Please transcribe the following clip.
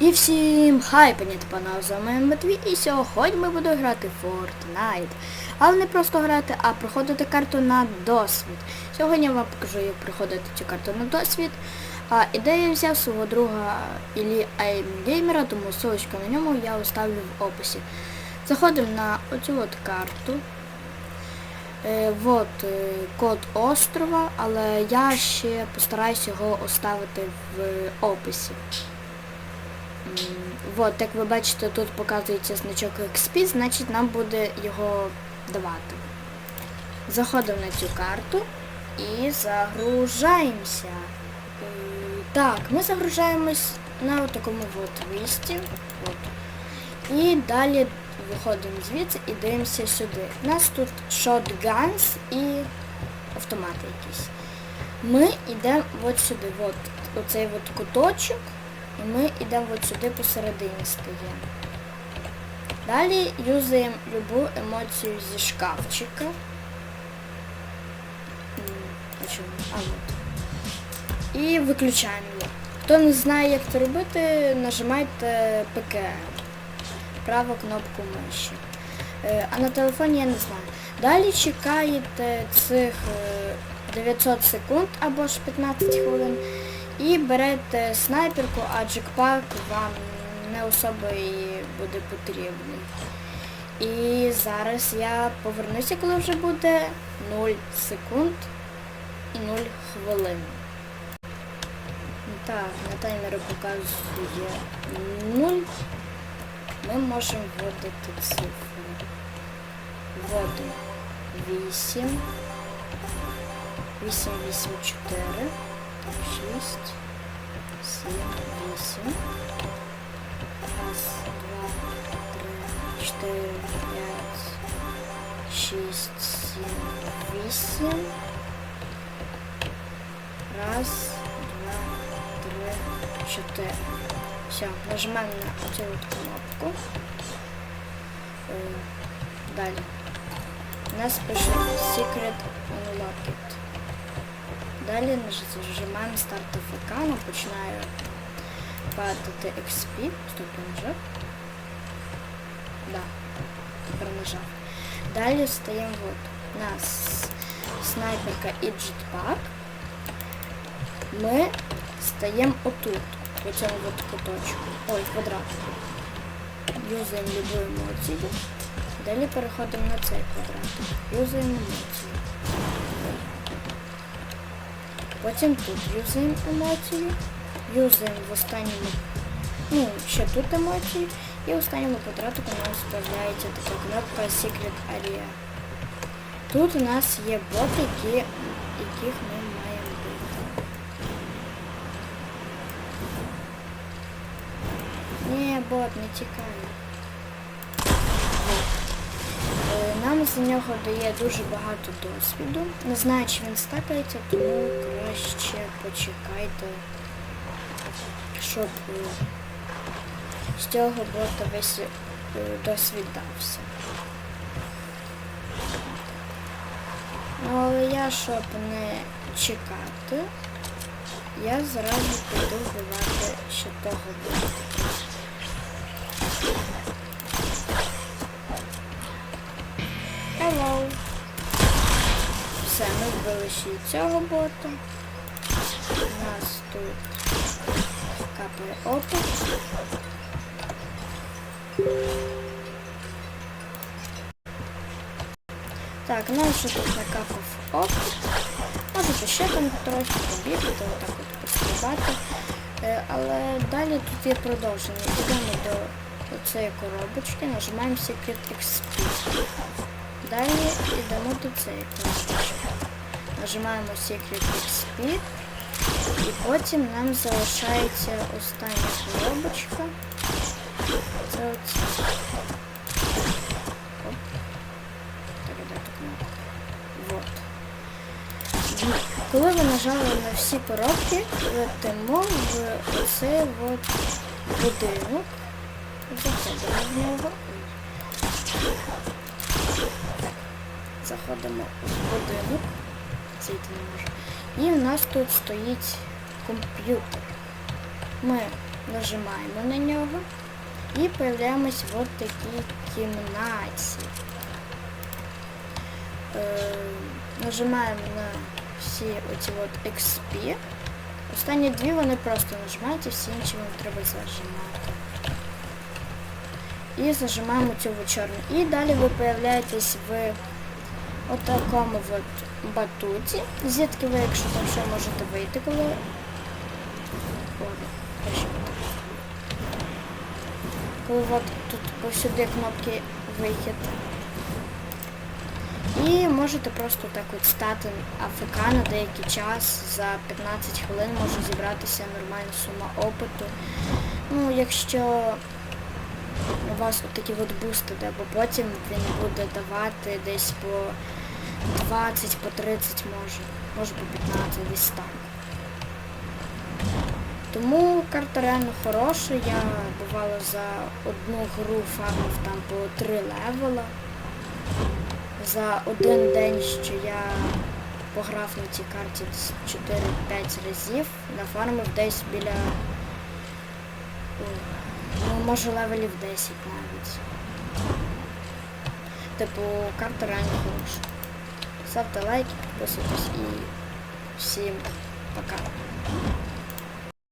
І всім хай, пані панове, з вами Матвій, і сьогодні ми будемо грати Fortnite. Але не просто грати, а проходити карту на досвід. Сьогодні я вам покажу, як проходити цю карту на досвід. А, ідею взяв свого друга Іллі Аймгеймера, тому ссылочку на ньому я оставлю в описі. Заходимо на оцю от карту. Е, от е, код острова, але я ще постараюсь його оставити в описі. М, Вот, як ви бачите, тут показується значок XP, значить нам буде його давати. Заходимо на цю карту і загружаємося. Так, ми загружаємось на такому от місці. От. І далі виходимо звідси і дивимося сюди. У нас тут shotguns і автомати якісь. Ми йдемо от сюди, от оцей от куточок. І ми йдемо от сюди посередині стаємо. Далі юзаємо любу емоцію зі шкафчика. От. І виключаємо його. Хто не знає, як це робити, нажимайте ПК. Праву кнопку миші. Е, А на телефоні я не знаю. Далі чекаєте цих е, 900 секунд або ж 15 хвилин. І берете снайперку, а джекпак вам не особо і буде потрібний. І зараз я повернуся, коли вже буде 0 секунд і 0 хвилин. Так, на таймері показує 0. Ми можемо вводити цифру. Вводимо 8, 8, 8, 4. 6, 7, 8. Раз, два, три, чотири, п'ять, шість, сім, вісім. Раз, два, три, чотири. Все, нажимаємо на цю от кнопку. Е, Далі. У нас пише Secret Unlocked. Далі нажимаємо старт АФК, ну, починає падати XP. Стоп, я нажав. Да, тепер нажав. Далі стаємо от. У нас снайперка і джетпак. Ми стаємо отут, в цьому от куточку. Ой, квадрат. Юзаємо любу емоцію. Далі переходимо на цей квадрат. Юзаємо емоцію. Потім тут юзаємо емоцію, юзаємо в останньому, ну, ще тут емоції, і в останньому квадратику у нас з'являється така кнопка Secret Area. Тут у нас є боти, які, яких ми маємо бити. Ні, бот, не тікає. Е, Нам з нього дає дуже багато досвіду. Не знаю, чи він стакається, тому краще почекайте, щоб е, з цього бота весь е, досвід дався. Але я, щоб не чекати, я зразу піду вбивати ще того бота. Все, ми вбили ще й цього бота. У нас тут капає опит. Так, ну що тут накапав опит. Можете ще там трохи побігати, отак от пострибати. Е, Але далі тут є продовження. Йдемо до цієї коробочки, нажимаємо Secret XP. Далі йдемо до цієї коробочки. Нажимаємо Secret XP. І потім нам залишається остання коробочка. Це? Вот. Ну, Коли ви нажали на всі коробки, летимо в оцей от будинок. Заходимо в нього. Заходимо в будинок. Зайти не можу. І в нас тут стоїть комп'ютер. Ми Нажимаємо на нього і появляємось в такій кімнаті. Е, нажимаємо на всі оці от XP. Останні дві вони просто нажимаєте, всі інші вам треба зажимати. І зажимаємо цю от чорну. І далі ви появляєтесь в отакому от батуті, звідки ви, якщо там що, можете вийти, коли. Коли от тут повсюди кнопки вихід. І можете просто так от стати АФК на деякий час, за 15 хвилин може зібратися нормальна сума опиту. Ну, якщо у вас от такі от бусти, бо потім він буде давати десь по 20, по 30 може, може по 15, десь так. Тому карта реально хороша, я бувало за одну гру фармив там по 3 левела. За один день, що я пограв на цій карті 4-5 разів, нафармив десь біля ну, може левелів 10 навіть. Типу, карта реально хороша. Ставте лайки, подписывайтесь и всем пока.